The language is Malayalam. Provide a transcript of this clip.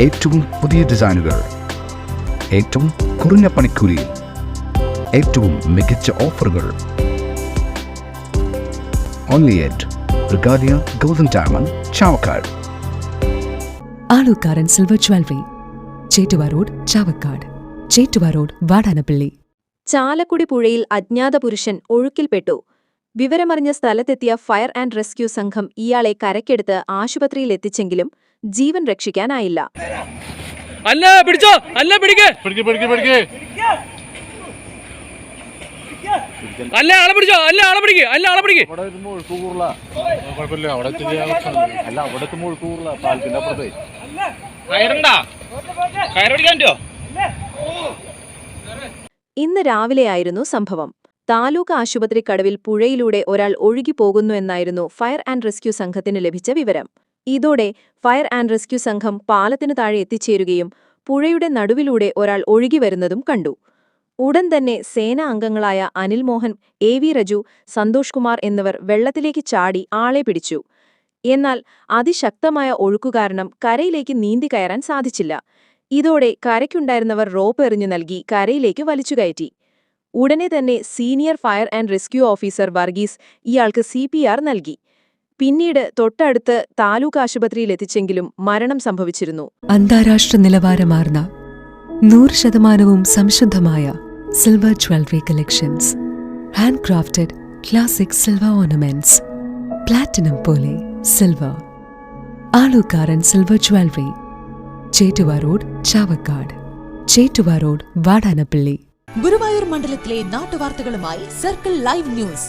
ഏറ്റവും പുതിയ ഡിസൈനുകൾ ഏറ്റവും കുറഞ്ഞ പണിക്കൂലിയിൽ ഏറ്റവും മികച്ച ഓഫറുകൾ. Only at Regalia golden diamond Chavakkad. Alukkaran silver jewellery Chettuva road Chavakkad. Chettuva road Vadanappally. Chalakudy പുഴയിൽ അജ്ഞാത പുരുഷൻ ഒഴുക്കിൽപ്പെട്ടു. വിവരമറിഞ്ഞ സ്ഥലത്തെത്തിയ ഫയർ ആൻഡ് റെസ്ക്യൂ സംഘം ഇയാളെ കരക്കെടുത്ത് ആശുപത്രിയിലെത്തിച്ചെങ്കിലും ജീവൻ രക്ഷിക്കാനായില്ല. അല്ല പിടിച്ചോ. അല്ല പിടിക്കേ. പിടിക്ക് പിടിക്ക് പിടിക്ക്. അല്ല ആളെ പിടിച്ചോ. അല്ല ആളെ പിടിക്ക്. അല്ല ആളെ പിടിക്ക്. അവിടെ വരുമ്പോൾ ഒഴുക്ക് കൂറില്ല കുഴപ്പമില്ല. അവിടെ അല്ല അവിടെ എത്തുമ്പോൾ ഒഴുക്ക് കൂറില്ല പാലത്തിന്റെ അപ്പുറത്തെ. കയറണ്ടാ? കയറടിക്കാൻ ഇന്ന് രാവിലെയായിരുന്നു സംഭവം. താലൂക്ക് ആശുപത്രി കടവിൽ പുഴയിലൂടെ ഒരാൾ ഒഴുകി ഒഴുകിപ്പോകുന്നു എന്നായിരുന്നു ഫയർ ആൻഡ് റെസ്ക്യൂ സംഘത്തിന് ലഭിച്ച വിവരം. ഇതോടെ ഫയർ ആൻഡ് റെസ്ക്യൂ സംഘം പാലത്തിനു താഴെ എത്തിച്ചേരുകയും പുഴയുടെ നടുവിലൂടെ ഒരാൾ ഒഴുകി വരുന്നതും കണ്ടു. ഉടൻ തന്നെ സേനാ അംഗങ്ങളായ അനിൽ മോഹൻ എ വി രജു സന്തോഷ് കുമാർ എന്നിവർ വെള്ളത്തിലേക്ക് ചാടി ആളെ പിടിച്ചു. എന്നാൽ അതിശക്തമായ ഒഴുക്കുകാരണം കരയിലേക്ക് നീന്തി കയറാൻ സാധിച്ചില്ല. ഇതോടെ കരയ്ക്കുണ്ടായിരുന്നവർ റോപ്പ് എറിഞ്ഞു നൽകി കരയിലേക്ക് വലിച്ചുകയറ്റി ഉടനെ തന്നെ senior fire and rescue officer Varghese ഇയാൾക്ക് സി നൽകി. പിന്നീട് തൊട്ടടുത്ത് താലൂക്ക് ആശുപത്രിയിൽ എത്തിച്ചെങ്കിലും മരണം സംഭവിച്ചിരുന്നു. അന്താരാഷ്ട്ര നിലവാരമാർന്ന നൂറ് ശതമാനവും സംശുദ്ധമായ silver jewellery collections hand crafted classic silver ornaments platinum പോലെ silver Alukkaran silver jewellery Chettuva road Chavakkad. Chettuva road Vadanappally. Guruvayur മണ്ഡലത്തിലെ നാട്ടുവാർത്തകളുമായി സർക്കിൾ ലൈവ് ന്യൂസ്